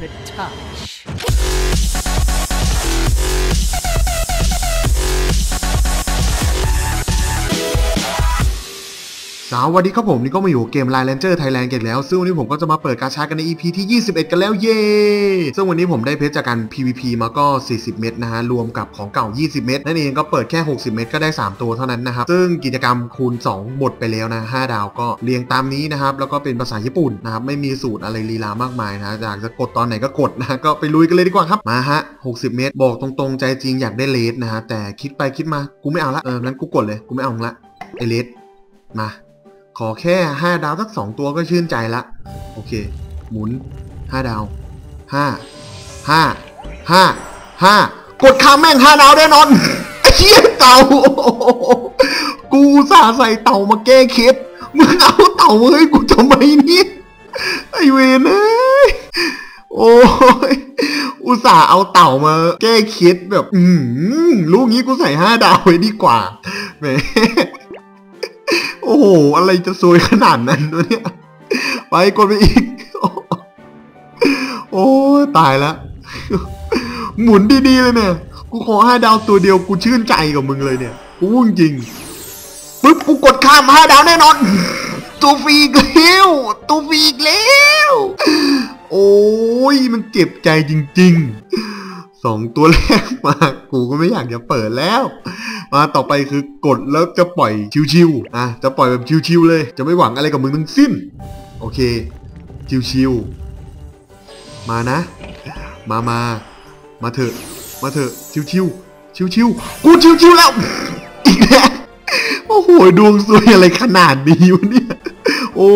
could touch. สวัสดีครับผมนี่ก็มาอยู่เกม Line Ranger Thailand กันแล้ว ซึ่งวันนี้ผมก็จะมาเปิดกาชากันใน EP ที่ 21 กันแล้วเย้ซึ่งวันนี้ผมได้เพชรจากการ PVP มาก็ 40 เม็ดนะฮะ รวมกับของเก่า 20 เม็ดนั่นเองก็เปิดแค่ 60 เม็ดก็ได้ 3 ตัวเท่านั้นนะครับ ซึ่งกิจกรรมคูณ 2 หมดไปแล้วนะ 5 ดาวก็เรียงตามนี้นะครับ แล้วก็เป็นภาษาญี่ปุ่นนะครับ ไม่มีสูตรอะไรลีลามากมายนะอยากจะกดตอนไหนก็กดนะก็ไปลุยกันเลยดีกว่าครับมาฮะ 60 เม็ดบอกตรงๆใจจริงอยากได้เลสนะฮะแต่คิดไปคิดมากูไม่เอาละเอองั้นกูกดเลยกูไม่เอาละไอเลสมา ขอแค่ 5 ดาวสัก 2 ตัวก็ชื่นใจละ โอเค หมุน 5 ดาว 5 5 5 5 กดข้ามแม่ง 5 ดาวแน่นอนไอ้เหี้ยเต่า กูสาใส่เต่ามาแก้เคล็ดมึงเอาเต่ามาให้กูทำไมเนี่ยไอเวนเอ้ยโอ้ยอุตส่าห์เอาเต่ามา แก้คล็ดแบบ อืมลูกนี้กูใส่5ดาวไว้ดีกว่าแหม โอ้โห อะไรจะซวยขนาดนั้นวะเนี่ย ไปกดไปอีก โอ้ตายแล้ว หมุนดีๆเลยเนี่ย กูขอห้าดาวตัวเดียวกูชื่นใจกับมึงเลยเนี่ย กูจริงปึ๊บกูกดข้ามห้าดาวแน่นอน ตัวฟรีอีกแล้วตัวฟรีอีกแล้ว โอ้ยมันเจ็บใจจริง ๆ สองตัวแรกมา กูก็ไม่อยากจะเปิดแล้ว มาต่อไปคือกดแล้วจะปล่อยชิวๆอะจะปล่อยแบบชิวๆเลย จะไม่หวังอะไรกับมึงทั้งสิ้น โอเค ชิวๆมานะ มามามาเถอะมาเถอะชิวๆชิวๆกูชิวๆแล้วอีกแล้วโอ้โหดวงซวยอะไรขนาดนี้วะเนี่ยโอ้